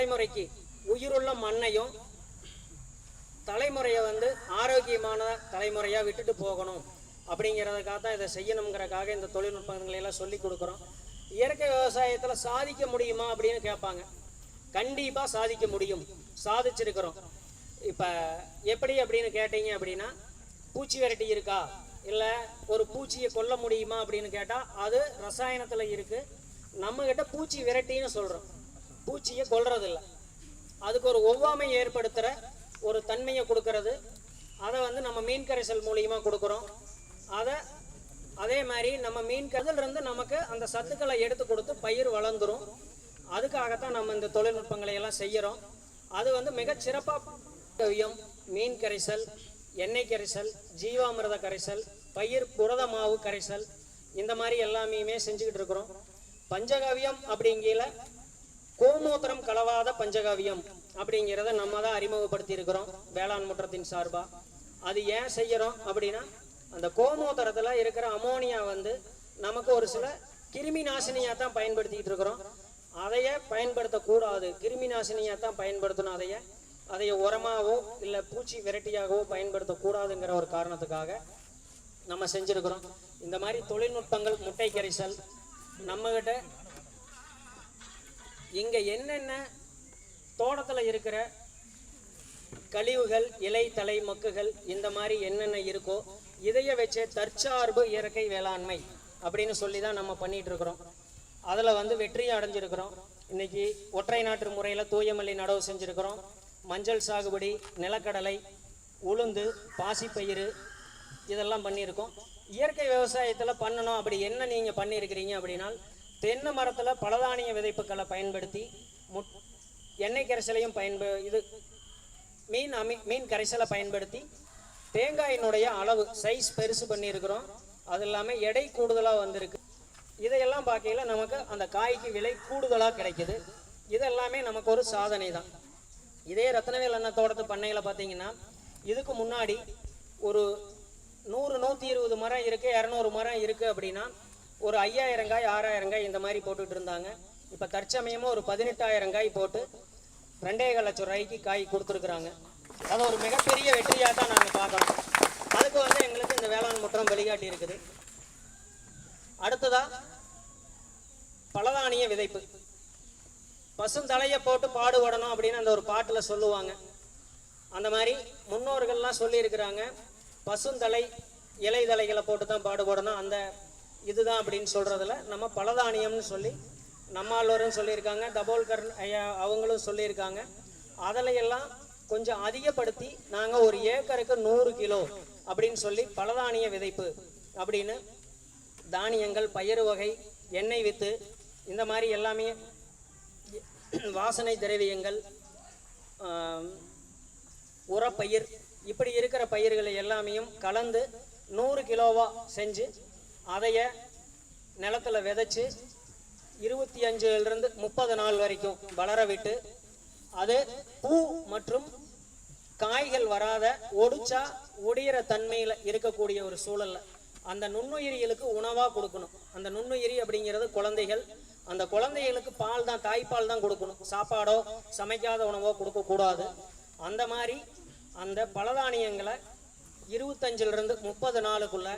தலைமுறைக்கு உயிருள்ள மண்ணையும் தலைமுறையை வந்து ஆரோக்கியமான தலைமுறையாக விட்டுட்டு போகணும். அப்படிங்கிறதுக்காக தான் இதை செய்யணுங்கிறக்காக இந்த தொழில்நுட்பங்களை எல்லாம் சொல்லி கொடுக்குறோம். இயற்கை விவசாயத்தில் சாதிக்க முடியுமா அப்படின்னு கேட்பாங்க. கண்டிப்பாக சாதிக்க முடியும். சாதிச்சிருக்கிறோம். இப்போ எப்படி அப்படின்னு கேட்டீங்க அப்படின்னா பூச்சி விரட்டி இருக்கா? இல்லை ஒரு பூச்சியை கொல்ல முடியுமா அப்படின்னு கேட்டால் அது ரசாயனத்தில் இருக்குது நம்மக்கிட்ட பூச்சி விரட்டின்னு சொல்கிறோம் பூச்சியை கொள்றதில்ல அதுக்கு ஒரு ஒவ்வாமை ஏற்படுத்துகிற ஒரு தன்மையை கொடுக்கறது. அதை வந்து நம்ம மீன் கரைசல் மூலியமாக கொடுக்குறோம். அதை அதே மாதிரி நம்ம மீன் கதிலிருந்து நமக்கு அந்த சத்துக்களை எடுத்து கொடுத்து பயிர் வளர்ந்துரும். அதுக்காகத்தான் நம்ம இந்த தொழில்நுட்பங்களை எல்லாம் செய்கிறோம் அது வந்து மிகச் சிறப்பாக மீன் கரைசல் எண்ணெய் கரைசல் ஜீவாமிரத கரைசல் பயிர் புரத மாவு கரைசல் இந்த மாதிரி எல்லாமே செஞ்சுக்கிட்டு இருக்கிறோம். பஞ்சகவியம் அப்படிங்கிற கோமூத்திரம் கலவாத பஞ்சகாவியம் அப்படிங்கிறத நம்ம தான் அறிமுகப்படுத்தி இருக்கிறோம் வேளாண் முற்றத்தின் சார்பா. அது ஏன் செய்யறோம் அப்படின்னா அந்த கோமூத்திரத்துல இருக்கிற அமோனியா வந்து நமக்கு ஒரு சில கிருமி நாசினியா தான் பயன்படுத்திக்கிட்டு இருக்கிறோம். அதைய பயன்படுத்தக்கூடாது. கிருமி நாசினியா தான் பயன்படுத்தணும் அதைய. அதைய உரமாவோ இல்லை பூச்சி விரட்டியாகவோ பயன்படுத்தக்கூடாதுங்கிற ஒரு காரணத்துக்காக நம்ம செஞ்சிருக்கிறோம். இந்த மாதிரி தொழில்நுட்பங்கள் முட்டை கரைசல் நம்மகிட்ட இங்கே என்னென்ன தோட்டத்தில் இருக்கிற கழிவுகள் இலை தலை மொக்குகள் இந்த மாதிரி என்னென்ன இருக்கோ இதைய வச்சே தற்சார்பு இயற்கை வேளாண்மை அப்படின்னு சொல்லி தான் நம்ம பண்ணிட்டு இருக்கிறோம். அதில் வந்து வெற்றியும் அடைஞ்சிருக்கிறோம். இன்னைக்கு ஒற்றை நாட்டு முறையில் தூயமல்லி நடவு செஞ்சுருக்கிறோம். மஞ்சள் சாகுபடி நிலக்கடலை உளுந்து பாசிப்பயிறு இதெல்லாம் பண்ணியிருக்கோம். இயற்கை விவசாயத்தில் பண்ணணும். அப்படி என்ன நீங்கள் பண்ணியிருக்கிறீங்க அப்படின்னா தென்னை மரத்தில் பலதானிய விதைப்புகளை பயன்படுத்தி முட் எண்ணெய் கரைசலையும் பயன்ப இது மீன் அமி மீன் கரைசலை பயன்படுத்தி தேங்காயினுடைய அளவு சைஸ் பெருசு பண்ணியிருக்கிறோம். அது இல்லாமல் எடை கூடுதலாக வந்திருக்கு. இதையெல்லாம் பார்க்கையில நமக்கு அந்த காய்க்கு விலை கூடுதலாக கிடைக்குது. இதெல்லாமே நமக்கு ஒரு சாதனை தான். இதே ரத்னவேல் அண்ணா தோட்டத்து பண்ணையில் பார்த்தீங்கன்னா இதுக்கு முன்னாடி ஒரு நூறு நூற்றி இருபது மரம் இருக்குது இரநூறு மரம் இருக்குது அப்படின்னா ஒரு ஐயாயிரம் காய் ஆறாயிரம் காய் இந்த மாதிரி போட்டுட்டு இருந்தாங்க. இப்போ தற்சமயமாக ஒரு பதினெட்டாயிரம் காய் போட்டு ரெண்டே லட்சம் ரூபாய்க்கு காய் கொடுத்துருக்குறாங்க. அது ஒரு மிகப்பெரிய வெற்றியாக தான் நாங்கள் பார்க்குறோம். அதுக்கு வந்து எங்களுக்கு இந்த வேளாண் முற்றம் வழிகாட்டி இருக்குது. அடுத்ததாக பலதானிய விதைப்பு. பசுந்தலையை போட்டு பாடுபடணும் அப்படின்னு அந்த ஒரு பாட்டில் சொல்லுவாங்க. அந்த மாதிரி முன்னோர்கள்லாம் சொல்லியிருக்கிறாங்க பசுந்தலை இலைதலைகளை போட்டு தான் பாடுபடணும் அந்த இதுதான் அப்படின்னு சொல்கிறதுல நம்ம பலதானியம்னு சொல்லி நம்மாழ்வாரும் சொல்லியிருக்காங்க தபோல்கர் ஐயா அவங்களும் சொல்லியிருக்காங்க. அதில் எல்லாம் கொஞ்சம் அதிகப்படுத்தி நாங்கள் ஒரு ஏக்கருக்கு நூறு கிலோ அப்படின்னு சொல்லி பலதானிய விதைப்பு அப்படின்னு தானியங்கள் பயிறு வகை எண்ணெய் வித்து இந்த மாதிரி எல்லாமே வாசனை திரவியங்கள் உரப்பயிர் இப்படி இருக்கிற பயிர்களை எல்லாமையும் கலந்து நூறு கிலோவா செஞ்சு அதைய நிலத்துல விதைச்சி இருபத்தி அஞ்சுலேருந்து முப்பது நாள் வரைக்கும் வளர விட்டு அது பூ மற்றும் காய்கள் வராத ஒடிச்சா ஒடியிற தன்மையில் இருக்கக்கூடிய ஒரு சூழல்ல. அந்த நுண்ணுயிரிகளுக்கு உணவாக கொடுக்கணும். அந்த நுண்ணுயிரி அப்படிங்கிறது குழந்தைகள் அந்த குழந்தைகளுக்கு பால் தான் தாய்ப்பால் தான் கொடுக்கணும். சாப்பாடோ சமைக்காத உணவோ கொடுக்கக்கூடாது அந்த மாதிரி அந்த பலதானியங்களை இருபத்தஞ்சிலிருந்து முப்பது நாளுக்குள்ள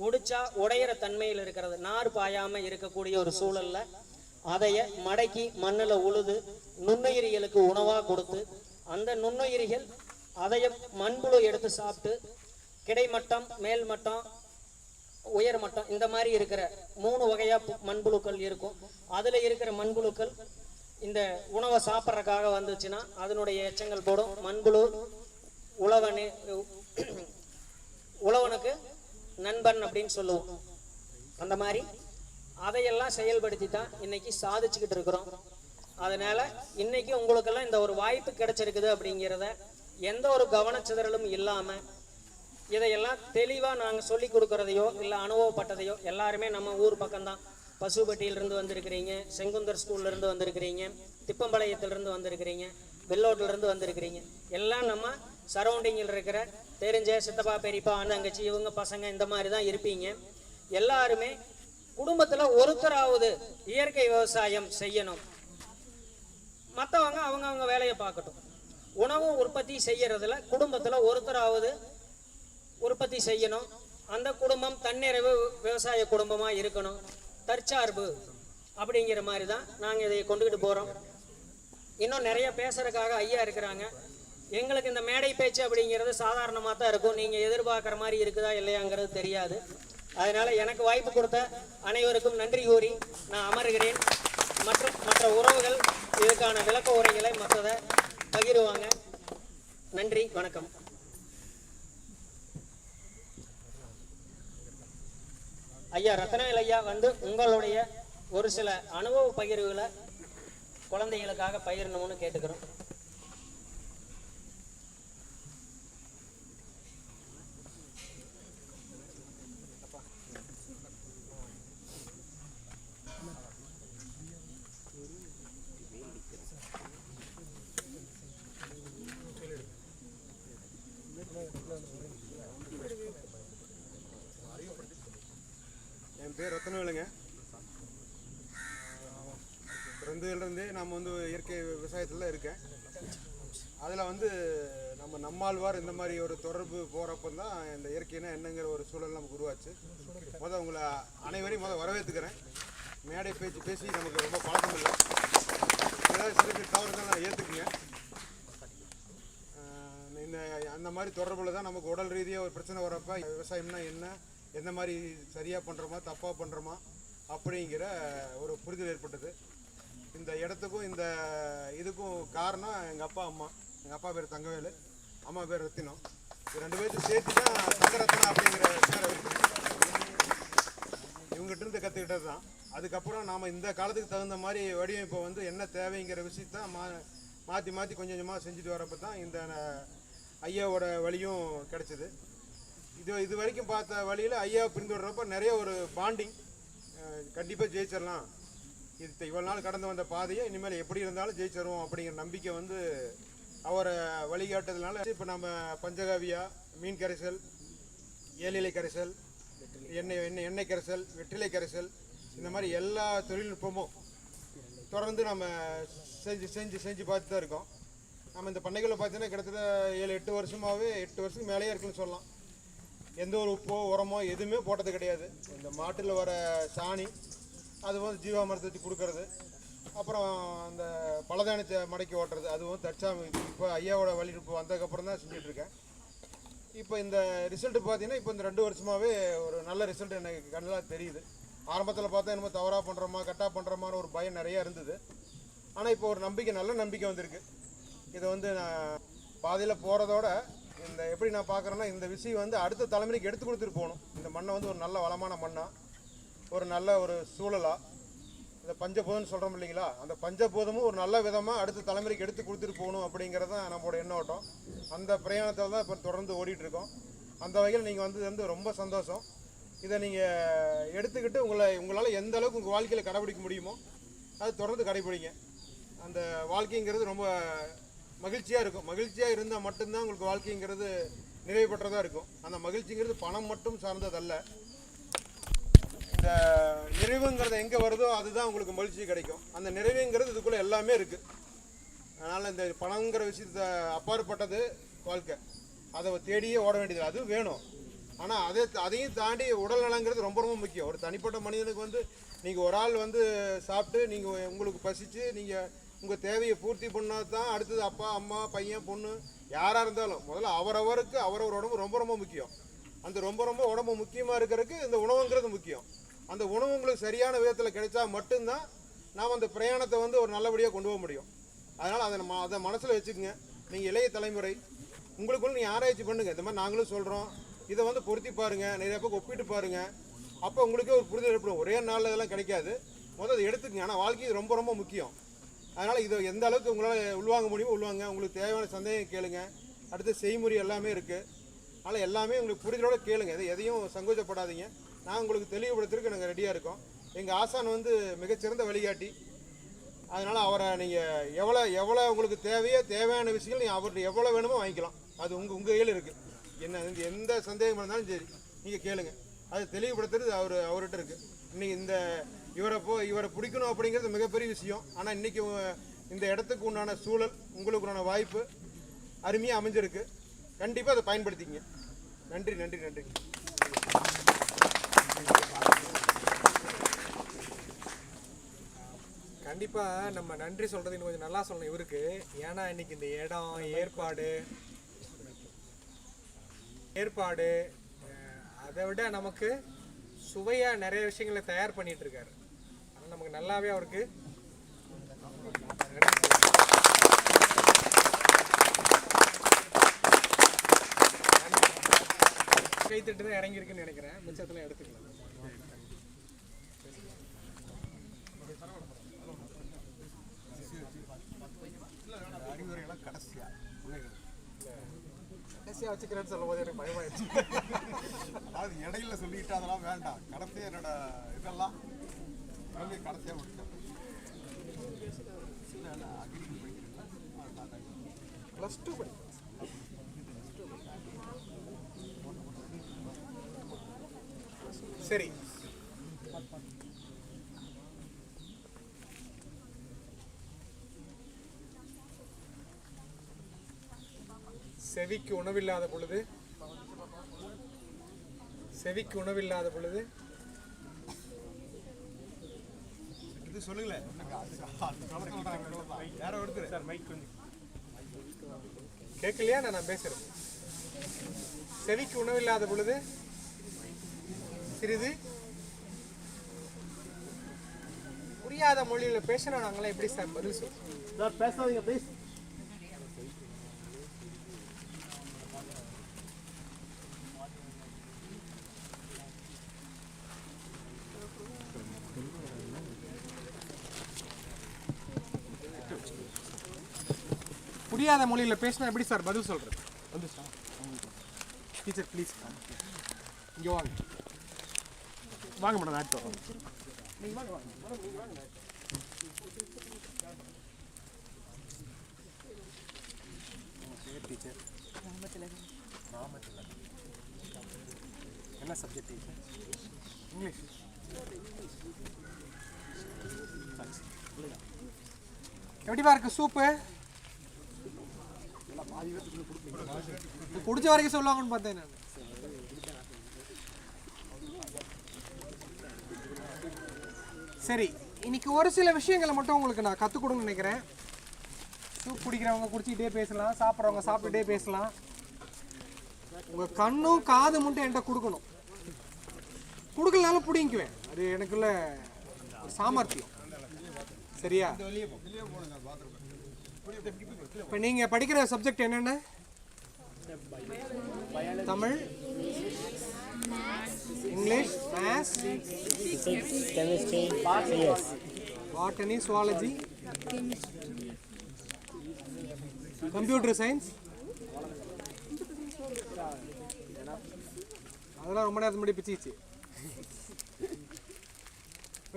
ஒடிச்சா உடையிற தன்மையில் இருக்கிறது. நார் பாயாம இருக்கக்கூடிய ஒரு சூழல்ல அதைய மடக்கி மண்ணில் உழுது நுண்ணுயிரிகளுக்கு உணவா கொடுத்து அந்த நுண்ணுயிரிகள் அதைய மண்புழு எடுத்து சாப்பிட்டு கிடைமட்டம் மேல்மட்டம் உயர்மட்டம் உயர் மட்டம் இந்த மாதிரி இருக்கிற மூணு வகையா மண்புழுக்கள் இருக்கும். அதுல இருக்கிற மண்புழுக்கள் இந்த உணவை சாப்பிட்றதுக்காக வந்துச்சுன்னா அதனுடைய எச்சங்கள் போடும். மண்புழு உழவனு உழவனுக்கு நண்பன் அப்படின்னு சொல்லுவோம். அந்த மாதிரி அதையெல்லாம் செயல்படுத்தி தான் இன்னைக்கு சாதிச்சுக்கிட்டு இருக்கிறோம். அதனால இன்னைக்கு உங்களுக்கெல்லாம் இந்த ஒரு வாய்ப்பு கிடைச்சிருக்குது அப்படிங்கிறத எந்த ஒரு கவனச்சிதறலும் இல்லாம இதையெல்லாம் தெளிவாக நாங்கள் சொல்லி கொடுக்கறதையோ இல்லை அனுபவப்பட்டதையோ எல்லாருமே நம்ம ஊர் பக்கம்தான். பசுபட்டியிலிருந்து வந்திருக்கிறீங்க செங்குந்தர் ஸ்கூல்ல இருந்து வந்திருக்கிறீங்க திப்பம்பாளையத்திலிருந்து வந்திருக்கிறீங்க. வெள்ளோட்டிலிருந்து வந்திருக்கிறீங்க. எல்லாம் நம்ம சரௌண்டிங்கில் இருக்கிற தெரிஞ்ச சித்தப்பா பெரியப்பா அண்ணன் தங்கச்சி இவங்க பசங்க இந்த மாதிரி தான் இருப்பீங்க. எல்லாருமே குடும்பத்தில் ஒருத்தராவது இயற்கை விவசாயம் செய்யணும். மற்றவங்க அவங்க வேலையை பார்க்கட்டும். உணவு உற்பத்தி செய்யறதுல குடும்பத்துல ஒருத்தராவது உற்பத்தி செய்யணும். அந்த குடும்பம் தன்னிறைவு விவசாய குடும்பமா இருக்கணும். தற்சார்பு அப்படிங்கிற மாதிரி தான் நாங்கள் இதை கொண்டுக்கிட்டு போகிறோம் இன்னும் நிறைய பேசுறதுக்காக ஐயா இருக்கிறாங்க. எங்களுக்கு இந்த மேடை பேச்சு அப்படிங்கிறது சாதாரணமாக தான் இருக்கும். நீங்கள் எதிர்பார்க்குற மாதிரி இருக்குதா இல்லையாங்கிறது தெரியாது. அதனால் எனக்கு வாய்ப்பு கொடுத்த அனைவருக்கும் நன்றி கூறி நான் அமர்கிறேன். மற்றும் மற்ற உறவுகள் இதுக்கான விளக்க உரைகளை மற்றதை பகிருவாங்க. நன்றி வணக்கம். ஐயா ரத்னவேல் ஐயா வந்து உங்களுடைய ஒரு சில அனுபவ பகிர்வுகளை குழந்தைகளுக்காக பயிரணும்னு கேட்டுக்கிறோம். என் பேர் ரத்தனவேலுங்க. பிறந்ததுலேருந்தே நம்ம வந்து இயற்கை விவசாயத்தில் இருக்கேன். அதில் வந்து நம்ம நம்மாழ்வார் இந்த மாதிரி ஒரு தொடர்பு போகிறப்ப தான் இந்த இயற்கைனா என்னங்கிற ஒரு சூழல் நமக்கு உருவாச்சு. மொதல் உங்களை அனைவரையும் மொதல் வரவேற்றுக்கிறேன் மேடை பேச்சு பேசி நமக்கு ரொம்ப பழக்கம் இல்லை. ஏதாவது சிறு சிறு நான் ஏற்றுக்குங்க இந்த அந்த மாதிரி தொடர்பில் தான் நமக்கு உடல் ரீதியாக ஒரு பிரச்சனை வரப்ப விவசாயம்னா என்ன எந்த மாதிரி சரியாக பண்ணுறோமா தப்பாக பண்ணுறோமா அப்படிங்கிற ஒரு புரிதல் ஏற்பட்டது. இந்த இடத்துக்கும் இந்த இதுக்கும் காரணம் எங்கள் அப்பா அம்மா. எங்கள் அப்பா பேர் தங்கவேலு அம்மா பேர் ரத்தினம். இது ரெண்டு பேர்த்தையும் சேர்த்து தான் தங்கரத்னா அப்படிங்கிற பேரை இவங்ககிட்ட இருந்து கற்றுக்கிட்டது தான். அதுக்கப்புறம் நாம் இந்த காலத்துக்கு தகுந்த மாதிரி வடிவமைப்பை வந்து என்ன தேவைங்கிற விஷயத்த மா மாற்றி மாற்றி கொஞ்சம் கொஞ்சமாக செஞ்சுட்டு வரப்போ தான் இந்த ஐயாவோட வழியும் கிடச்சிது. இது இது வரைக்கும் பார்த்த வழியில் ஐயாவை பின்தொடர்றப்ப நிறைய ஒரு பாண்டிங் கண்டிப்பாக ஜெயிச்சிடலாம். இது இவ்வளோ நாள் கடந்து வந்த பாதையை இனிமேல் எப்படி இருந்தாலும் ஜெயிச்சிருவோம் அப்படிங்கிற நம்பிக்கை வந்து அவரை வழிகாட்டுறதுனால இப்போ நம்ம பஞ்சகாவியா மீன் கரைசல் ஏழிலை கரைசல் எண்ணெய் எண்ணெய் எண்ணெய் கரைசல் வெற்றிலை கரைசல் இந்த மாதிரி எல்லா தொழில்நுட்பமும் தொடர்ந்து நம்ம செஞ்சு செஞ்சு செஞ்சு பார்த்து தான் இருக்கோம். நம்ம இந்த பண்ணைகளில் பார்த்தீங்கன்னா கிட்டத்தட்ட ஏழு எட்டு வருஷமாகவே எட்டு வருஷத்துக்கு மேலேயே இருக்குன்னு சொல்லலாம். எந்த ஒரு உப்போ உரமோ எதுவுமே போட்டது கிடையாது. இந்த மாட்டில் வர சாணி அது வந்து ஜீவாமிரத்தை கொடுக்கறது. அப்புறம் அந்த பலதானத்தை மடக்கி ஓட்டுறது. அதுவும் தற்சாமி இப்போ ஐயாவோட வழி இப்போ வந்ததுக்கப்புறம் தான் செஞ்சிட்ருக்கேன் இருக்கேன். இப்போ இந்த ரிசல்ட்டு பார்த்தீங்கன்னா இப்போ இந்த ரெண்டு வருஷமாகவே ஒரு நல்ல ரிசல்ட் எனக்கு கண்ணெலாம் தெரியுது. ஆரம்பத்தில் பார்த்தா என்னமோ தவறாக பண்ணுறோமா கரெக்டாக பண்ணுறோமான்னு ஒரு பயம் நிறையா இருந்தது. ஆனால் இப்போ ஒரு நம்பிக்கை நல்ல நம்பிக்கை வந்திருக்கு. இதை வந்து நான் பாதையில் போகிறதோட இந்த எப்படி நான் பார்க்குறேன்னா இந்த விஷயம் வந்து அடுத்த தலைமுறைக்கு எடுத்து கொடுத்துட்டு போகணும். இந்த மண்ணை வந்து ஒரு நல்ல வளமான மண்ணாக ஒரு நல்ல ஒரு சூழலாக இந்த பஞ்சபூதம்னு சொல்கிறோம் இல்லைங்களா? அந்த பஞ்சபூதமும் ஒரு நல்ல விதமாக அடுத்த தலைமுறைக்கு எடுத்து கொடுத்துட்டு போகணும் அப்படிங்கிறது தான் நம்மளோட எண்ணோட்டம். அந்த பிரயாணத்தில் தான் இப்போ தொடர்ந்து ஓடிட்டுருக்கோம். அந்த வகையில் நீங்கள் வந்தது வந்து ரொம்ப சந்தோஷம். இதை நீங்கள் எடுத்துக்கிட்டு உங்களை உங்களால் எந்த அளவுக்கு உங்கள் வாழ்க்கையில் கடைபிடிக்க முடியுமோ அது தொடர்ந்து கடைபிடிங்க. அந்த வாழ்க்கைங்கிறது ரொம்ப மகிழ்ச்சியாக இருக்கும். மகிழ்ச்சியாக இருந்தால் மட்டும்தான் உங்களுக்கு வாழ்க்கைங்கிறது நிறைவு பெற்றதாக இருக்கும். அந்த மகிழ்ச்சிங்கிறது பணம் மட்டும் சார்ந்ததல்ல. இந்த நிறைவுங்கிறது எங்கே வருதோ அதுதான் உங்களுக்கு மகிழ்ச்சி கிடைக்கும். அந்த நிறைவுங்கிறது இதுக்குள்ளே எல்லாமே இருக்குது அதனால் இந்த பணங்கிற விஷயத்த அப்பாற்பட்டது வாழ்க்கை. அதை தேடியே ஓட வேண்டியது அது வேணும். ஆனால் அதை அதையும் தாண்டி உடல் நலங்கிறது ரொம்ப ரொம்ப முக்கியம். ஒரு தனிப்பட்ட மனிதனுக்கு வந்து நீங்கள் ஒரு ஆள் வந்து சாப்பிட்டு நீங்கள் உங்களுக்கு பசித்து நீங்கள் உங்கள் தேவையை பூர்த்தி பண்ணால் தான் அடுத்தது அப்பா அம்மா பையன் பொண்ணு யாராக இருந்தாலும் முதல்ல அவரவருக்கு அவரவர் உடம்பு ரொம்ப ரொம்ப முக்கியம். அந்த ரொம்ப ரொம்ப உடம்பு முக்கியமாக இருக்கிறதுக்கு இந்த உணவுங்கிறது முக்கியம். அந்த உணவு உங்களுக்கு சரியான விதத்தில் கிடைச்சா மட்டும்தான் நாம் அந்த பிரயாணத்தை வந்து ஒரு நல்லபடியாக கொண்டு போக முடியும். அதனால் அதை நம்ம அதை மனசில் வச்சுக்கோங்க. நீங்கள் இளைய தலைமுறை உங்களுக்குள்ள நீங்கள் ஆராய்ச்சி பண்ணுங்கள் இந்த மாதிரி நாங்களும் சொல்கிறோம் இதை வந்து பொருத்தி பாருங்க. நிறைய பக்கம் ஒப்பிட்டு பாருங்கள் அப்போ உங்களுக்கே ஒரு புரிதல் ஏற்படும். ஒரே நாளில் இதெல்லாம் கிடைக்காது. முதல்ல அதை எடுத்துக்கங்க. ஆனால் வாழ்க்கை இது ரொம்ப ரொம்ப முக்கியம். அதனால் இதை எந்த அளவுக்கு உங்களால் உள்வாங்க முடியுமோ உள்வாங்க. உங்களுக்கு தேவையான சந்தேகம் கேளுங்க. அடுத்து செய்முறை எல்லாமே இருக்குது அதனால் எல்லாமே உங்களுக்கு புரிதலோட கேளுங்க. இது எதையும் சங்கோச்சப்படாதீங்க நான் உங்களுக்கு தெளிவுபடுத்துறதுக்கு நாங்கள் ரெடியாக இருக்கோம். எங்கள் ஆசான் வந்து மிகச்சிறந்த வழிகாட்டி. அதனால் அவரை நீங்கள் எவ்வளோ எவ்வளோ உங்களுக்கு தேவையோ தேவையான விஷயங்கள் நீங்கள் அவர்கிட்ட எவ்வளோ வேணுமோ வாங்கிக்கலாம். அது உங்கள் உங்கள் கையில் இருக்குது என்ன எந்த சந்தேகம் இருந்தாலும் சரி நீங்கள் கேளுங்க. அது தெளிவுபடுத்துறது அவர் அவர்கிட்ட இருக்குது இன்றைக்கி இந்த இவரை போ இவரை பிடிக்கணும் அப்படிங்கிறது மிகப்பெரிய விஷயம். ஆனால் இன்றைக்கி இந்த இடத்துக்கு உண்டான சூழல் உங்களுக்கு உண்டான வாய்ப்பு அருமையாக அமைஞ்சிருக்கு. கண்டிப்பாக அதை பயன்படுத்திங்க நன்றி நன்றி நன்றி. கண்டிப்பாக நம்ம நன்றி சொல்கிறது இன்னும் கொஞ்சம் நல்லா சொல்லணும் இவருக்கு. ஏன்னா இன்னைக்கு இந்த இடம் ஏற்பாடு ஏற்பாடு அதை விட நமக்கு சுவையாக நிறைய விஷயங்களை தயார் பண்ணிட்டு இருக்காரு. நமக்கு நல்லாவே அவருக்கு கைத்தட்டு தான் இறங்கியிருக்குன்னு நினைக்கிறேன். மிச்சத்தில் எடுத்துக்கலாம். கடைசியா வச்சுக்கிறேன்னு சொல்லும் போது எனக்கு பயமாயிடுச்சு. அது இடையில சொல்லிட்டு அதெல்லாம் வேண்டாம். கடைசியா என்னோட இதெல்லாம் சொல்லி கடைசியா முடிச்சேன் ப்ளஸ் டூ படிக்கிறேன். சரி. செவிக்கு உணவில்லாத பொழுது? செவிக்கு உணவில்லாத பொழுது? இது சொல்லுங்களேன் யாரோ ஒருத்தர். சார் மைக் கொஞ்சம். கேட்கலையா? நான் நான் பேசுறேன். செவிக்கு உணவில்லாத பொழுது? சிறிது. புரியாத மொழியில பேசினா நாங்களாம் எப்படி சார் பதில் சொல்றோம் சார் பேசாதீங்க ப்ளீஸ் புரியாத மொழியில் பேசினா எப்படி சார் பதில் சொல்கிறது வந்து சார். டீச்சர் ப்ளீஸ் இங்கே வாங்க. வாங்க மேடம் ஆக்ட் டீச்சர் என்ன சப்ஜெக்ட் டீச்சர் இங்கிலீஷ் எப்படிப்பா இருக்கு சூப்பு குடிச்ச வரைக்கும் சொல்லுவாங்கன்னு பார்த்தேன் நான். சரி இன்னைக்கு ஒரு சில விஷயங்களை மட்டும் உங்களுக்கு நான் கற்றுக் கொடுங்கன்னு நினைக்கிறேன். சூப் குடிக்கிறவங்க குடிச்சிக்கிட்டே பேசலாம் சாப்பிட்றவங்க சாப்பிட்டுட்டே பேசலாம். உங்கள் கண்ணும் காது மட்டும் என்கிட்ட கொடுக்கணும். கொடுக்கலனாலும் பிடிங்குவேன் அது எனக்குள்ள ஒரு சாமர்த்தியம். சரியா? இப்போ நீங்கள் படிக்கிற சப்ஜெக்ட் என்னென்ன? Tamil English maths botany zoology computer science அதெல்லாம் ரொம்ப நேரத்துக்கு முன்னாடி பிச்சிச்சு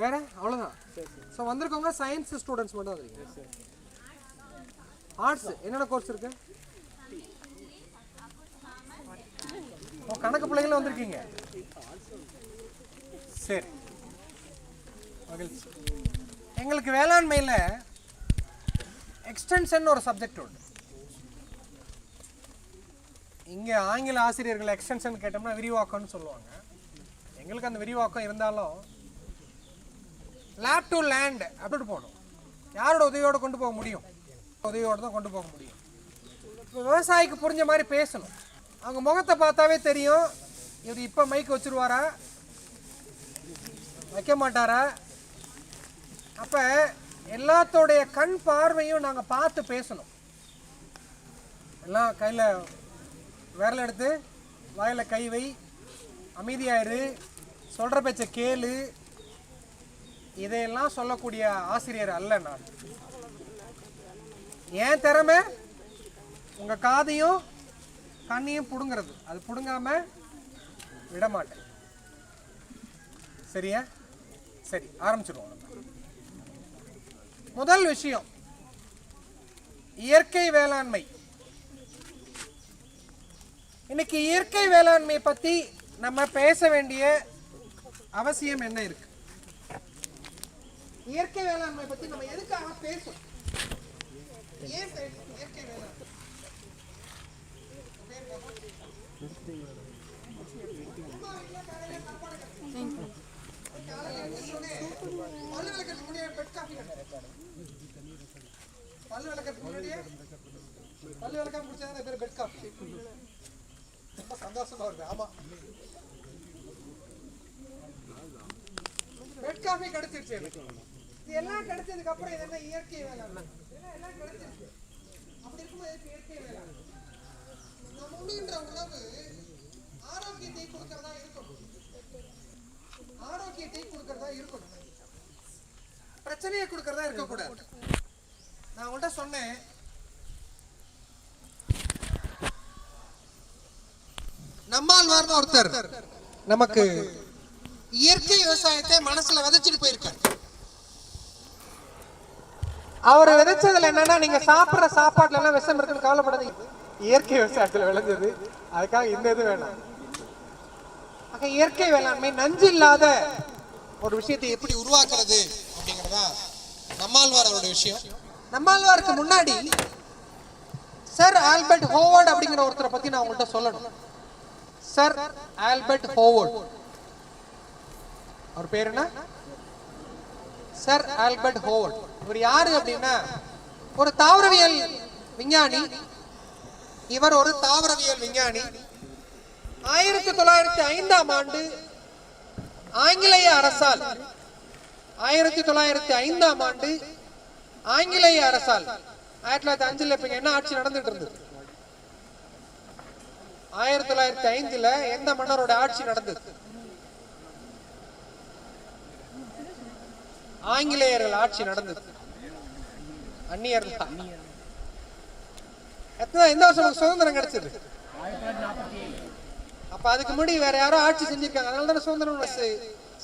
வேற? அவ்வளோதான் ஸோ வந்திருக்கவங்க சயின்ஸ் ஸ்டூடெண்ட்ஸ் மட்டும் வந்துருக்கீங்க. ஆர்ட்ஸ் என்னென்ன கோர்ஸ் இருக்கு? ஓ கணக்கு பிள்ளைங்களும் வந்திருக்கீங்க. சரி. மகிழ்ச்சி. எங்களுக்கு வேளாண்மையில் எக்ஸ்டென்ஷன் ஒரு சப்ஜெக்ட் உண்டு. இங்கே ஆங்கில ஆசிரியர்கள் எக்ஸ்டென்ஷன் கேட்டோம்னா விரிவாக்கம்னு சொல்லுவாங்க. எங்களுக்கு அந்த விரிவாக்கம் இருந்தாலும் லேப் டு லேண்ட் அப்படின்ட்டு போகணும். யாரோட உதவியோடு கொண்டு போக முடியும்? உதவியோடு தான் கொண்டு போக முடியும். இப்போ விவசாயிக்கு புரிஞ்ச மாதிரி பேசணும். அவங்க முகத்தை பார்த்தாவே தெரியும். இவர் இப்போ மைக் வச்சுருவாரா? வைக்க மாட்டாரா? அப்போ எல்லாத்தோடைய கண் பார்வையும் நாங்கள் பார்த்து பேசணும். எல்லாம் கையில் விரல் எடுத்து வாயில் கை வை. அமைதியாயிரு. சொல்கிற பேச்ச கேளு. இதையெல்லாம் சொல்லக்கூடிய ஆசிரியர் அல்ல நான். ஏன் திறமை? உங்கள் காதையும் கண்ணையும் பிடுங்கிறது. அது பிடுங்காம விட மாட்டேன். சரியா? சரி ஆரம்பிச்சிடுவோம் முதல் விஷயம் இயற்கை வேளாண்மை. இன்னைக்கு இயற்கை வேளாண்மை பற்றி நம்ம பேச வேண்டிய அவசியம் என்ன இருக்கு? இயற்கை வேளாண்மை பற்றி நம்ம எதுக்காக பேசணும் ஏன் சார் இயற்கை வேளாண் பல்லு விளக்கறதுக்கு முன்னாடியே பெட் காஃபி பல்லு விளக்கறதுக்கு முன்னாடியே பல்லு விளக்காம குடிச்சா பேர் பெட் காஃபி ரொம்ப சந்தோஷமா இருக்கு ஆமா பெட் காஃபி கிடைச்சிருச்சு எனக்கு. இது எல்லாம் கிடைச்சதுக்கு அப்புறம் இது என்ன இயற்கை வேளாண் எல்லாம் அப்படி இருக்கும்போது இயற்கை வேளாண் நம்ம உண்ணுகின்ற உணவு ஆரோக்கியத்தை கொடுக்கறதா இருக்கணும் ஆரோக்கியத்தை கொடுக்கறதா இருக்கணும் பிரச்சனையை கொடுக்கறதா இருக்கக்கூடாது நான் உங்கள்கிட்ட சொன்னேன் நம்மாழ்வார்னு ஒருத்தர் நமக்கு இயற்கை விவசாயத்தை மனசுல விதைச்சிட்டு போயிருக்காரு அவர் விதைச்சதுல என்னன்னா நீங்க சாப்பிடுற சாப்பாட்டுல எல்லாம் விஷம் இருக்குன்னு கவலைப்படாதீங்க. இயற்கை விவசாயத்துல விளைஞ்சது. அதுக்காக இந்த இது வேணாம். ஆக இயற்கை வேளாண்மை நஞ்சு இல்லாத ஒரு விஷயத்தை எப்படி உருவாக்குறது அப்படிங்கறதா நம்மாழ்வார் அவருடைய விஷயம். நம்மாழ்வாருக்கு முன்னாடி சர் ஆல்பர்ட் ஹோவர்ட் அப்படிங்கிற ஒருத்தரை பத்தி நான் உங்கள்கிட்ட சொல்லணும். சர் ஆல்பர்ட் ஹோவர்ட் அவர் பேர் என்ன? சர் ஆல்பர்ட் ஹோவர்ட் இவர் யாரு அப்படின்னா ஒரு தாவரவியல் விஞ்ஞானி. இவர் ஒரு தாவரவியல் விஞ்ஞானி. ஆயிரத்தி தொள்ளாயிரத்தி ஐந்தாம் ஆண்டு ஆங்கிலேய அரசால் ஆயிரத்தி தொள்ளாயிரத்தி ஐந்தாம் ஆண்டு ஆங்கிலேய அரசால் ஆயிரத்தி தொள்ளாயிரத்தி அஞ்சுல இப்ப என்ன ஆட்சி நடந்துட்டு இருந்தது? ஆயிரத்தி தொள்ளாயிரத்தி ஐந்துல எந்த மன்னரோட ஆட்சி நடந்தது? ஆங்கிலேயர்கள் ஆட்சி நடந்தது. அந்நியர் எத்தனை எந்த வருஷம் சுதந்திரம் கிடைச்சது? அப்ப அதுக்கு முன்னாடி வேற யாரோ ஆட்சி செஞ்சிருக்காங்க. அதனால தானே சுதந்திரம் சார்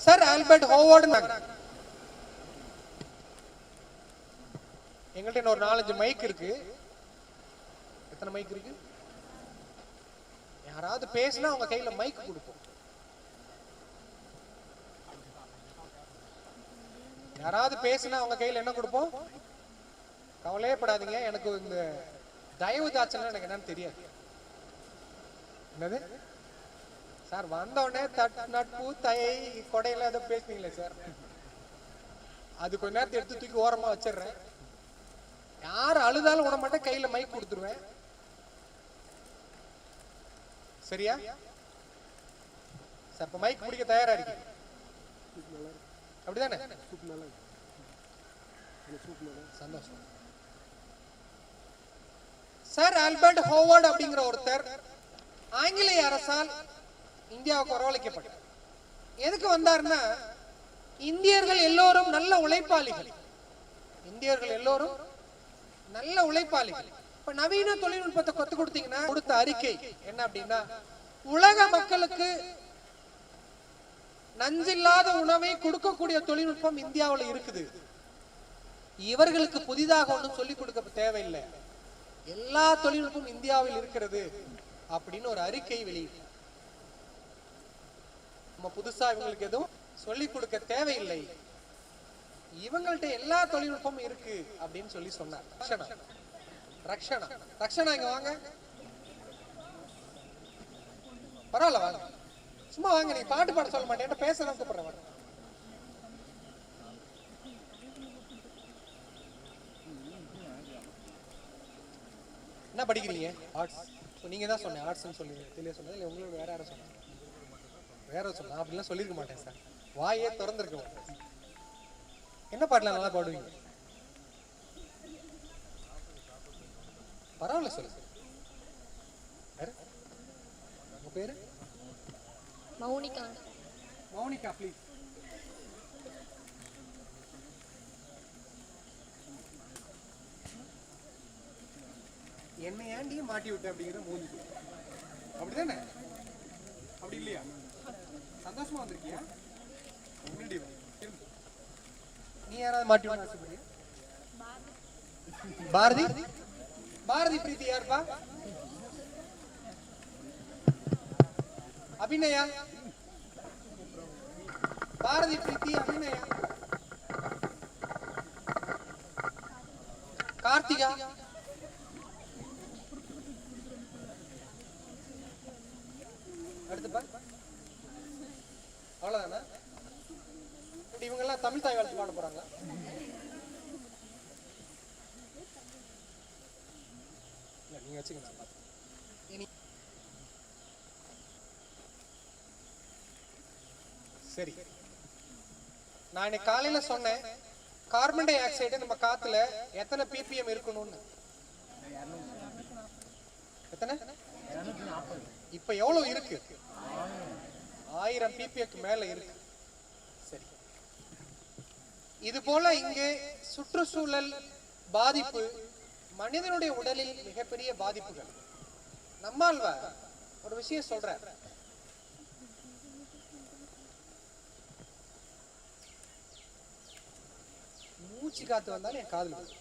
சர் ஆல்பர்ட் ஹோவார்டுனாங்க எங்கள்கிட்ட இன்னும் ஒரு நாலஞ்சு மைக் இருக்கு. எத்தனை மைக் இருக்கு? யாராவது பேசினா அவங்க கையில மைக் கொடுப்போம். யாராவது பேசினா அவங்க கையில என்ன கொடுப்போம்? கவலையே படாதீங்க. எனக்கு இந்த தயவு தாச்சல் எனக்கு என்னன்னு தெரியாது. என்னது? சார் வந்த உடனே தட் நட்பு தயை கொடையில ஏதோ பேசுனீங்களே சார். அது கொஞ்ச நேரத்தை எடுத்து தூக்கி ஓரமா வச்சிடுறேன். யார் அழுதாலும் விட மாட்டேன் கையில மைக் கொடுத்துருவேன். சரியா? சார் இப்ப மைக் பிடிக்க தயாரா இருக்கு அப்படிதானே? சந்தோஷம். சார் ஆல்பர்ட் ஹோவர்ட் அப்படிங்கிற ஒருத்தர் ஆங்கிலேய அரசால் இந்தியாவுக்கு வரவழைக்கப்பட்டார். எதுக்கு வந்தாருன்னா இந்தியர்கள் எல்லோரும் நல்ல உழைப்பாளிகள். இந்தியர்கள் எல்லோரும் நல்ல உழைப்பாளிகள். இப்ப நவீன தொழில்நுட்பத்தை கத்து கொடுத்தீங்கன்னா கொடுத்த அறிக்கை என்ன அப்படின்னா உலக மக்களுக்கு நஞ்சில்லாத உணவை கொடுக்கக்கூடிய தொழில்நுட்பம் இந்தியாவுல இருக்குது. இவர்களுக்கு புதிதாக ஒன்றும் சொல்லிக் கொடுக்க தேவையில்லை. எல்லா தொழில்நுட்பம் இந்தியாவில் இருக்கிறது அப்படின்னு ஒரு அறிக்கை வெளியிட்டார் நம்ம புதுசா இவங்களுக்கு எதுவும் சொல்லிக் கொடுக்க தேவையில்லை. இவங்கள்ட்ட எல்லா தொழில்நுட்பமும் இருக்கு அப்படின்னு சொல்லி சொன்னார். ரக்ஷனா ரக்ஷனா ரக்ஷனா இங்க வாங்க. பரவாயில்ல வாங்க. சும்மா வாங்க நீ பாட்டு பாட சொல்ல மாட்டேன். பேசலாம் பேச கூப்பிடுறேன். என்ன படிக்கிறீங்க? ஆர்ட்ஸ் நீங்கள் தான் சொன்னேன் ஆர்ட்ஸ்னு சொல்லி தெளிவாக சொன்னது இல்லை உங்களுக்கு வேற யாரும் சொன்னாங்க. வேற சொன்னா அப்படிலாம் சொல்லியிருக்க மாட்டேன் சார் வாயே திறந்துருக்க மாட்டேன். என்ன பாட்டெலாம் நல்லா பாடுவீங்க? பரவாயில்ல சொல்லு வேற? உங்க பேரு? மௌனிகா. மௌனிகா ப்ளீஸ் என்னை ஏண்டியும் மாட்டி விட்ட அப்படிங்கிற மூஞ்சி அப்படிதானே? அப்படி இல்லையா? சந்தோஷமா வந்திருக்கியா? முன்னாடி நீ யாராவது மாட்டி விட ஆசைப்படுறியா? பாரதி? பாரதி பிரீத்தி யாருப்பா? அபிநயா. பாரதி பிரீத்தி அபிநயா. கார்த்திகா அடுத்துப்பா அவ்வளோதானே இப்படி இவங்கெல்லாம் தமிழ் தாய் வாழ்த்து பாட போறாங்க இல்லை நீங்கள் பார்த்துக்கிறேன். இனி சரி. நான் இன்னைக்கு காலையில சொன்னேன் கார்பன் டை ஆக்சைடு நம்ம காத்துல எத்தனை பிபிஎம் இருக்கணும்னு. எத்தனை? இப்ப எவ்வளவு இருக்கு? ஆயிரம் பிபிஎக்கு மேல இருக்கு. சரி. இது போல இங்கே சுற்றுச்சூழல் பாதிப்பு மனிதனுடைய உடலில் மிகப்பெரிய பாதிப்புகள். நம்மாழ்வார் ஒரு விஷயம் சொல்றார் மூச்சு காத்து வந்தாலும் என் காதல்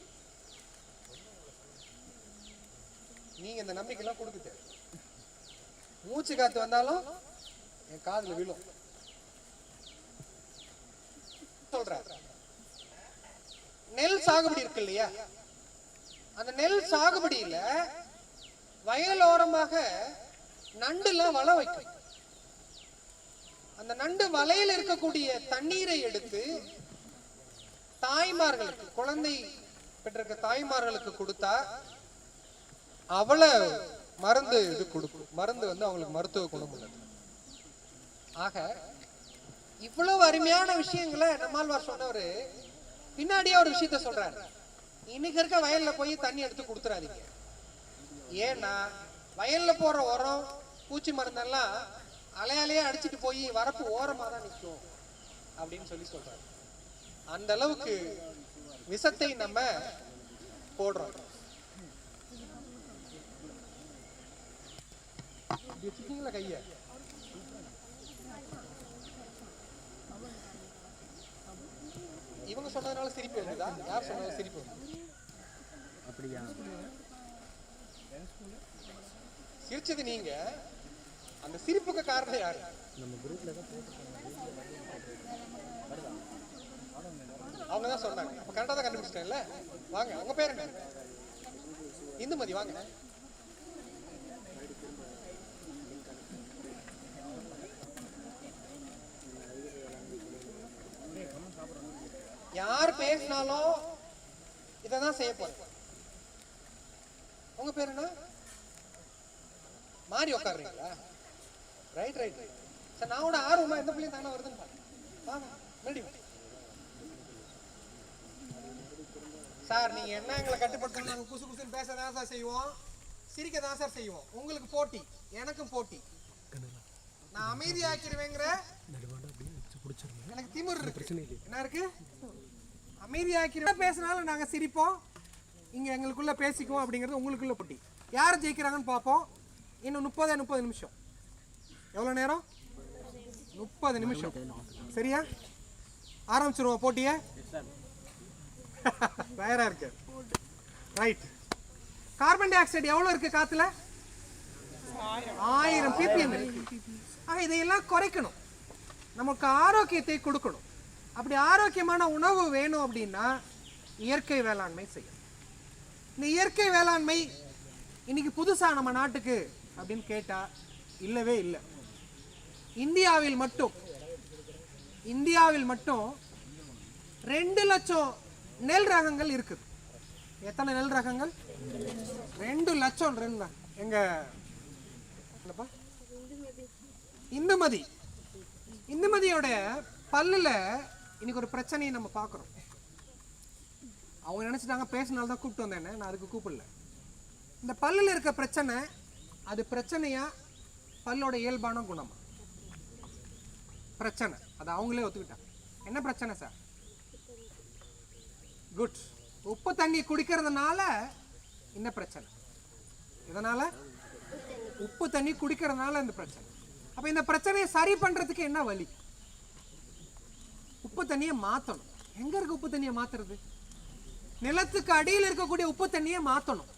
நீங்க இந்த நம்பிக்கைலாம் கொடுக்குது மூச்சு காத்து வந்தாலும் என் காதுல விழும். சொல்ற. நெல் சாகுபடி இருக்கு இல்லையா? அந்த நெல் சாகுபடியில வயலோரமாக நண்டுலாம் வலை வைக்கும். அந்த நண்டு வலையில் இருக்கக்கூடிய தண்ணீரை எடுத்து தாய்மார்களுக்கு குழந்தை பெற்றிருக்க தாய்மார்களுக்கு கொடுத்தா அவளை மருந்து இது கொடுக்கும். மருந்து வந்து அவங்களுக்கு மருத்துவ குணம் உள்ளது. ஆக இவ்வளவு அருமையான விஷயங்களை நம்மாழ்வார் சொன்னவரு பின்னாடியே ஒரு விஷயத்த சொல்றாரு. இன்னைக்கு இருக்க வயல்ல போய் தண்ணி எடுத்து கொடுத்துறாதீங்க. ஏன்னா வயல்ல போற உரம் பூச்சி மருந்தெல்லாம் அலையாலேயே அடிச்சுட்டு போய் வரப்பு ஓரமாக தான் நிற்கும் அப்படின்னு சொல்லி சொல்றாரு. அந்த அளவுக்கு விஷத்தை நம்ம போடுறோம். கைய. இவங்க சொன்னதுனால சிரிப்பு வந்ததா யார் சொன்னது சிரிப்பு வந்தது சிரிச்சது நீங்க. அந்த சிரிப்புக்கு காரணம் யாரு? அவங்க தான் சொன்னாங்க. அப்ப கரெக்டா தான் கண்டுபிடிச்சிட்டேன்ல. வாங்க உங்க பேர் என்ன? இந்துமதி வாங்க. யார் பேசினாலும் இதை தான் செய்ய போறேன். உங்க பேர் என்ன? மாறி உட்காருறீங்களா? ரைட் ரைட் சார் நான் கூட ஆர்வமா எந்த பிள்ளையும் தானே வருதுன்னு பாருங்க. சார் நீங்க என்ன எங்களை கட்டுப்படுத்தணும் நாங்க குசு குசுன்னு பேச தான் சார் செய்வோம். சிரிக்க தான் சார் செய்வோம். உங்களுக்கு போட்டி எனக்கும் போட்டி. நான் அமைதியாக்கிடுவேங்கிற எனக்கு திமிர் இருக்கு. என்ன இருக்கு? அமைதியாக்கிற பேசினாலும் நாங்கள் சிரிப்போம். இங்கே எங்களுக்குள்ளே பேசிக்குவோம் அப்படிங்கிறது உங்களுக்குள்ள போட்டி. யார் ஜெயிக்கிறாங்கன்னு பார்ப்போம். இன்னும் முப்பதே முப்பது நிமிஷம். எவ்வளோ நேரம்? முப்பது நிமிஷம். சரியா? ஆரம்பிச்சிருவோம் போட்டியை? தயாரா இருக்கு. ரைட் கார்பன் டை ஆக்சைடு எவ்வளோ இருக்கு காற்றுல ஆயிரம் பிபிஎம் இருக்கு. ஆக இதையெல்லாம் குறைக்கணும். நமக்கு ஆரோக்கியத்தை கொடுக்கணும். அப்படி ஆரோக்கியமான உணவு வேணும் அப்படின்னா இயற்கை வேளாண்மை செய்யணும். இந்த இயற்கை வேளாண்மை இன்னைக்கு புதுசாக நம்ம நாட்டுக்கு அப்படின்னு கேட்டால் இல்லவே இல்லை. இந்தியாவில் மட்டும் இந்தியாவில் மட்டும் ரெண்டு லட்சம் நெல் ரகங்கள் இருக்குது. எத்தனை நெல் ரகங்கள்? ரெண்டு லட்சம் ரெண்டு எங்க இந்துமதி. இந்துமதியோட பல்லில் இன்னைக்கு ஒரு பிரச்சனையை நம்ம பார்க்குறோம். அவங்க நினைச்சிட்டாங்க பேசினால தான் கூப்பிட்டு வந்தேன் நான் அதுக்கு கூப்பிடல. இந்த பல்லுல இருக்க பிரச்சனை அது பிரச்சனையா? பல்லோட இயல்பான குணமா? பிரச்சனை. அது அவங்களே ஒத்துக்கிட்டாங்க. என்ன பிரச்சனை சார்? குட் உப்பு தண்ணி குடிக்கிறதுனால இந்த பிரச்சனை. இதனால உப்பு தண்ணி குடிக்கிறதுனால இந்த பிரச்சனை. அப்போ இந்த பிரச்சனையை சரி பண்ணுறதுக்கு என்ன வழி? உப்பு தண்ணியை மாற்றணும் எங்கே இருக்க உப்பு தண்ணியை மாத்துறது? நிலத்துக்கு அடியில் இருக்கக்கூடிய உப்பு தண்ணியை மாற்றணும்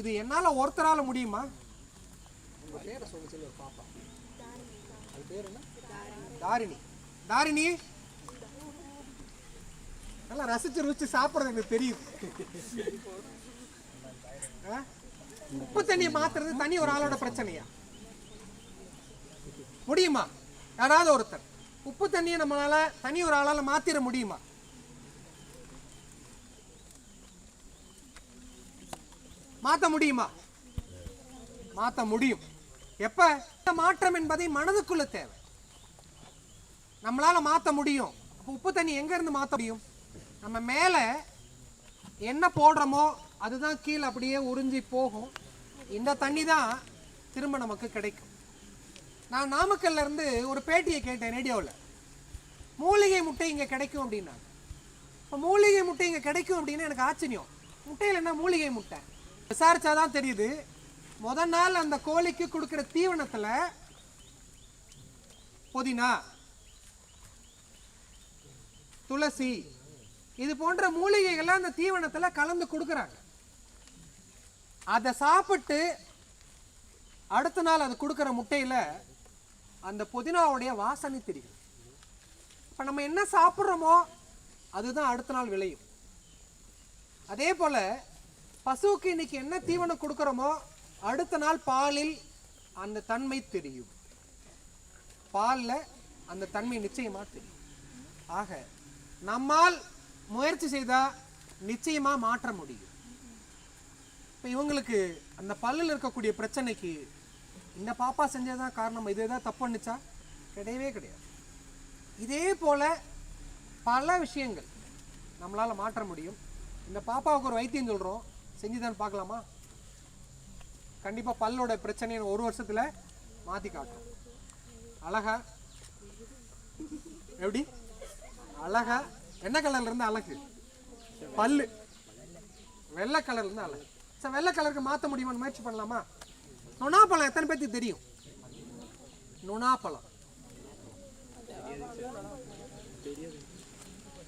இது என்னால ஒருத்தரால முடியுமா? தாரிணி. தாரிணி? நல்லா ரசிச்சு ருசிச்சு சாப்பிடுறது எனக்கு தெரியும் உப்பு தண்ணியை மாத்துறது தனி ஒரு ஆளோட பிரச்சனையா? முடியுமா? யாராவது ஒருத்தர். உப்பு தண்ணியை நம்மளால தனி ஒரு ஆளால மாத்திர முடியுமா? மாத்த முடியுமா? மாத்த முடியும். எப்ப? இந்த மாற்றம் என்பதை மனதுக்குள்ள தேவை. நம்மளால மாத்த முடியும். அப்போ உப்பு தண்ணி எங்க இருந்து மாத்த முடியும்? நம்ம மேல என்ன போடுறோமோ அதுதான் கீழே அப்படியே உறிஞ்சி போகும். இந்த தண்ணி தான் திரும்ப நமக்கு கிடைக்கும். நான் நாமக்கல்ல இருந்து ஒரு பேட்டியை கேட்டேன் ரேடியோவில் மூலிகை முட்டை இங்கே கிடைக்கும் அப்படின்னாங்க. இப்போ மூலிகை முட்டை இங்கே கிடைக்கும் அப்படின்னு எனக்கு ஆச்சரியம். முட்டையில் என்ன மூலிகை முட்டை? விசாரிச்சாதான் தெரியுது. முத நாள் அந்த கோழிக்கு கொடுக்குற தீவனத்தில் புதினா துளசி இது போன்ற மூலிகைகள்லாம் அந்த தீவனத்தில் கலந்து கொடுக்குறாங்க. அதை சாப்பிட்டு அடுத்த நாள் அது கொடுக்குற முட்டையில் அந்த புதினாவுடைய வாசனை தெரியும் இப்போ நம்ம என்ன சாப்பிட்றோமோ அதுதான் அடுத்த நாள் விளையும். அதே போல் பசுவுக்கு இன்னைக்கு என்ன தீவனம் கொடுக்குறோமோ அடுத்த நாள் பாலில் அந்த தன்மை தெரியும். பாலில் அந்த தன்மை நிச்சயமாக தெரியும். ஆக நம்மால் முயற்சி செய்தால் நிச்சயமாக மாற்ற முடியும். இப்போ இவங்களுக்கு அந்த பல்லில் இருக்கக்கூடிய பிரச்சனைக்கு இந்த பாப்பா செஞ்சதுதான் காரணம். இது ஏதாவது தப்பு பண்ணுச்சா? கிடையவே கிடையாது. இதே போல் பல விஷயங்கள் நம்மளால் மாற்ற முடியும். இந்த பாப்பாவுக்கு ஒரு வைத்தியம் சொல்கிறோம் செஞ்சுதான் பார்க்கலாமா? கண்டிப்பாக பல்லோட பிரச்சனையை ஒரு வருஷத்தில் மாற்றி காட்டுறோம். அழகா? எப்படி? அழகா? என்ன கலர்ல இருந்து அழகு? பல்லு. வெள்ளை கலர்ல இருந்து அழகு. சார் வெள்ளை கலருக்கு மாற்ற முடியுமான்னு முயற்சி பண்ணலாமா? நுணாப்பழம் எத்தனை பேர்த்துக்கு தெரியும்? நுணாப்பழம்.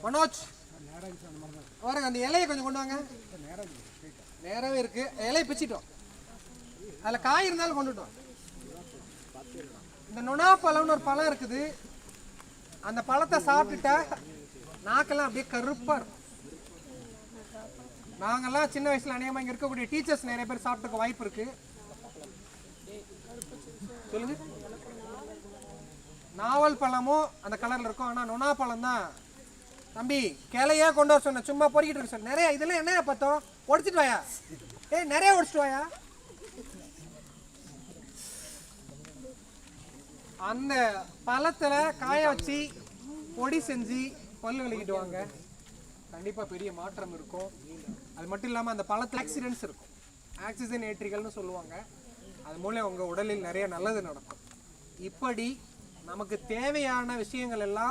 மனோஜ் பாருங்க அந்த இலையை கொஞ்சம் கொண்டு வாங்க. நேராவே இருக்கு. இலையை பிச்சிட்டோம். அதில் காய் இருந்தாலும் கொண்டுட்டோம் இந்த நுணாப்பழம்னு ஒரு பழம் இருக்குது. அந்த பழத்தை சாப்பிட்டுட்டா நாக்கெல்லாம் அப்படியே கருப்பாக இருக்கும். நாங்கள்லாம் சின்ன வயசில் அநேகமாக இங்கே இருக்கக்கூடிய டீச்சர்ஸ் நிறைய பேர் சாப்பிட்டுக்க வாய்ப்பு இருக்குது சொல்லுங்க. நாவல் பழமும் அந்த கலரில் இருக்கும். ஆனால் நொனா பழம் தான். தம்பி கிளையே கொண்டு வர சொன்ன சும்மா பொறிக்கிட்டு இருக்கு சார் நிறைய இதெல்லாம் என்ன பார்த்தோம்? ஒடிச்சிட்டு வாயா? ஏய் நிறைய ஒடிச்சிட்டு வாயா? அந்த பழத்தில் காய வச்சு பொடி செஞ்சு பல் விளக்கிட்டு வாங்க கண்டிப்பாக பெரிய மாற்றம் இருக்கும். அது மட்டும் இல்லாமல் அந்த பழத்தில் ஆக்சிடென்ட்ஸ் இருக்கும். ஆக்சிஜன் ஏற்றிகள்னு சொல்லுவாங்க. அது மூலம் உங்க உடலில் நிறைய நல்லது நடக்கும். இப்படி நமக்கு தேவையான விஷயங்கள் எல்லாம்